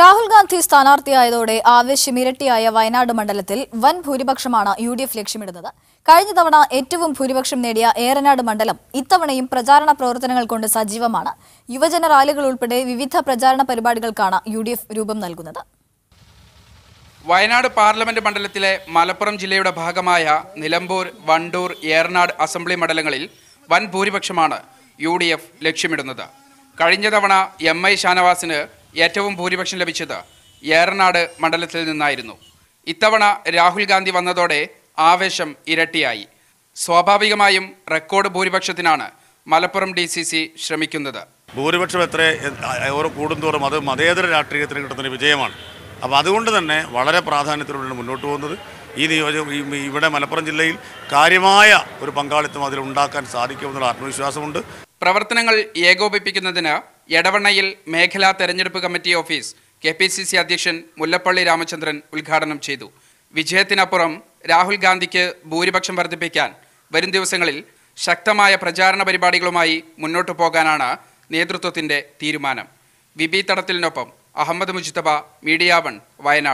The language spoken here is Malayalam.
രാഹുൽ ഗാന്ധി സ്ഥാനാർത്ഥിയായതോടെ ആവേശമിരട്ടിയായ വയനാട് മണ്ഡലത്തിൽ വൻ ഭൂരിപക്ഷമാണ് യു ഡി എഫ് ലക്ഷ്യമിടുന്നത്. കഴിഞ്ഞ തവണ ഏറ്റവും ഭൂരിപക്ഷം നേടിയ ഏറനാട് മണ്ഡലം ഇത്തവണയും പ്രചാരണ പ്രവർത്തനങ്ങൾ കൊണ്ട് സജീവമാണ്. യുവജന റാലികൾ ഉൾപ്പെടെ വിവിധ പ്രചാരണ പരിപാടികൾക്കാണ് യു ഡി എഫ് രൂപം നൽകുന്നത്. വയനാട് പാർലമെന്റ് മണ്ഡലത്തിലെ മലപ്പുറം ജില്ലയുടെ ഭാഗമായ നിലമ്പൂർ വണ്ടൂർ ഏറനാട് അസംബ്ലി മണ്ഡലങ്ങളിൽ വൻ ഭൂരിപക്ഷമാണ് യു ലക്ഷ്യമിടുന്നത്. കഴിഞ്ഞ തവണ എം ഐ ഷാനവാസിന് ഏറ്റവും ഭൂരിപക്ഷം ലഭിച്ചത് ഏറനാട് മണ്ഡലത്തിൽ നിന്നായിരുന്നു. ഇത്തവണ രാഹുൽ ഗാന്ധി വന്നതോടെ ആവേശം ഇരട്ടിയായി. സ്വാഭാവികമായും റെക്കോർഡ് ഭൂരിപക്ഷത്തിനാണ് മലപ്പുറം ഡി സി സി ശ്രമിക്കുന്നത്. ഭൂരിപക്ഷം എത്ര ഓരോ കൂടുന്തോറും അത് മതേതര രാഷ്ട്രീയത്തിന് കിട്ടുന്ന വിജയമാണ്. അപ്പോൾ അതുകൊണ്ട് തന്നെ വളരെ പ്രാധാന്യത്തിലൂടെയാണ് മുന്നോട്ട് പോകുന്നത്. ഈ നിയോജക ഇവിടെ മലപ്പുറം ജില്ലയിൽ കാര്യമായ ഒരു പങ്കാളിത്തം അതിൽ ഉണ്ടാക്കാൻ സാധിക്കുമെന്നുള്ള ആത്മവിശ്വാസമുണ്ട്. പ്രവർത്തനങ്ങൾ ഏകോപിപ്പിക്കുന്നതിന് എടവണ്ണയിൽ മേഖലാ തെരഞ്ഞെടുപ്പ് committee office K P C C അധ്യക്ഷൻ മുല്ലപ്പള്ളി രാമചന്ദ്രൻ ഉദ്ഘാടനം ചെയ്തു. വിജയത്തിനപ്പുറം രാഹുൽ ഗാന്ധിക്ക് ഭൂരിപക്ഷം വർദ്ധിപ്പിക്കാൻ വരും ദിവസങ്ങളിൽ ശക്തമായ പ്രചാരണ പരിപാടികളുമായി മുന്നോട്ടു പോകാനാണ് നേതൃത്വത്തിന്റെ തീരുമാനം. വിബി തടത്തിലിനൊപ്പം അഹമ്മദ് മുജിത്തബ മീഡിയ വൺ വയനാട്.